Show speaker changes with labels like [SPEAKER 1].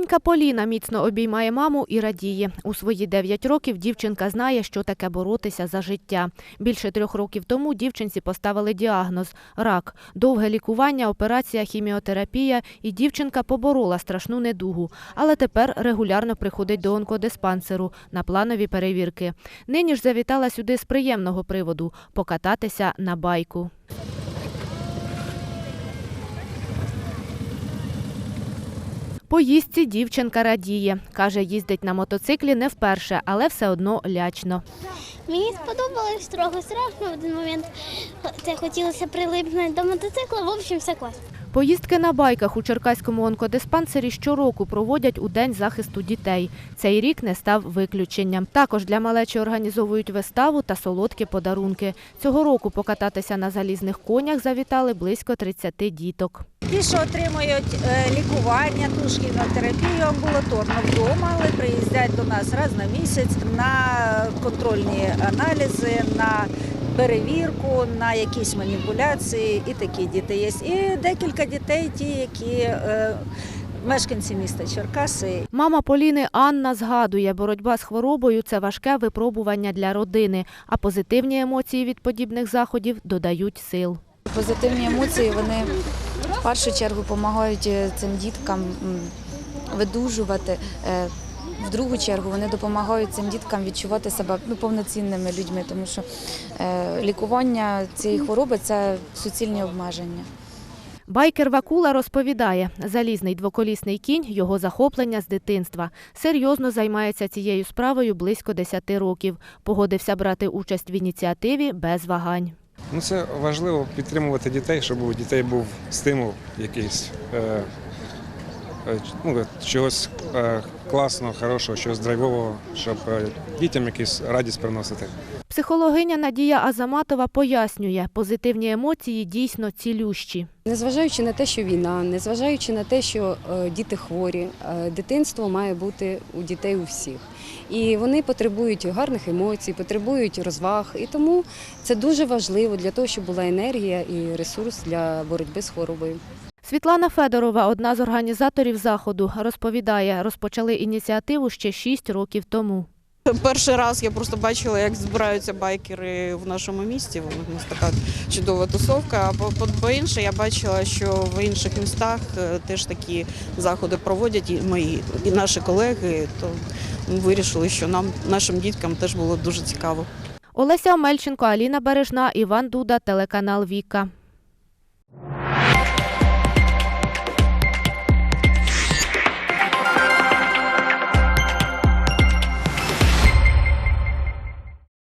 [SPEAKER 1] Маленька Поліна міцно обіймає маму і радіє. У свої 9 років дівчинка знає, що таке боротися за життя. Більше трьох років тому дівчинці поставили діагноз – рак. Довге лікування, операція, хіміотерапія, і дівчинка поборола страшну недугу. Але тепер регулярно приходить до онкодиспансеру на планові перевірки. Нині ж завітала сюди з приємного приводу – покататися на байку. Поїздці дівчинка радіє. Каже, їздить на мотоциклі не вперше, але все одно лячно.
[SPEAKER 2] Мені сподобалось трохи страшно в один момент. Це хотілося прилипнути до мотоцикла. В общем, все класно.
[SPEAKER 1] Поїздки на байках у Черкаському онкодиспансері щороку проводять у День захисту дітей. Цей рік не став виключенням. Також для малечі організовують виставу та солодкі подарунки. Цього року покататися на залізних конях завітали близько 30 діток.
[SPEAKER 3] Ті, що отримують е, лікування, ту ж хіміотерапію амбулаторно вдома, але приїздять до нас раз на місяць на контрольні аналізи, на перевірку, на якісь маніпуляції. І такі діти є. І декілька дітей, ті, які е, мешканці міста Черкаси.
[SPEAKER 1] Мама Поліни Анна згадує, боротьба з хворобою – це важке випробування для родини, а позитивні емоції від подібних заходів додають сил.
[SPEAKER 4] Позитивні емоції вони в першу чергу допомагають е, цим діткам видужувати. В другу чергу вони допомагають цим діткам відчувати себе ну, повноцінними людьми, тому що е, лікування цієї хвороби це суцільні обмеження.
[SPEAKER 1] Байкер Вакула розповідає, залізний двоколісний кінь – його захоплення з дитинства. Серйозно займається цією справою близько 10 років. Погодився брати участь в ініціативі без вагань.
[SPEAKER 5] Ну, це важливо підтримувати дітей, щоб у дітей був стимул якийсь е, ну, чогось е, класного, хорошого, чогось драйвового, щоб е, дітям якусь радість приносити.
[SPEAKER 1] Психологиня Надія Азаматова пояснює, позитивні емоції дійсно цілющі.
[SPEAKER 6] Незважаючи на те, що війна, незважаючи на те, що е, діти хворі, е, дитинство має бути у дітей у всіх. І вони потребують гарних емоцій, потребують розваг. І тому це дуже важливо для того, щоб була енергія і ресурс для боротьби з хворобою.
[SPEAKER 1] Світлана Федорова, одна з організаторів заходу, розповідає, розпочали ініціативу ще 6 років тому.
[SPEAKER 7] Перший раз я просто бачила, як збираються байкери в нашому місті. У нас така чудова тусовка. А по- по-інше, я бачила, що в інших містах е, теж такі заходи проводять, і мої і наші колеги. То ми вирішили, що нам, нашим діткам, теж було дуже цікаво.
[SPEAKER 1] Олеся Омельченко, Аліна Бережна, Іван Дуда, телеканал Віка.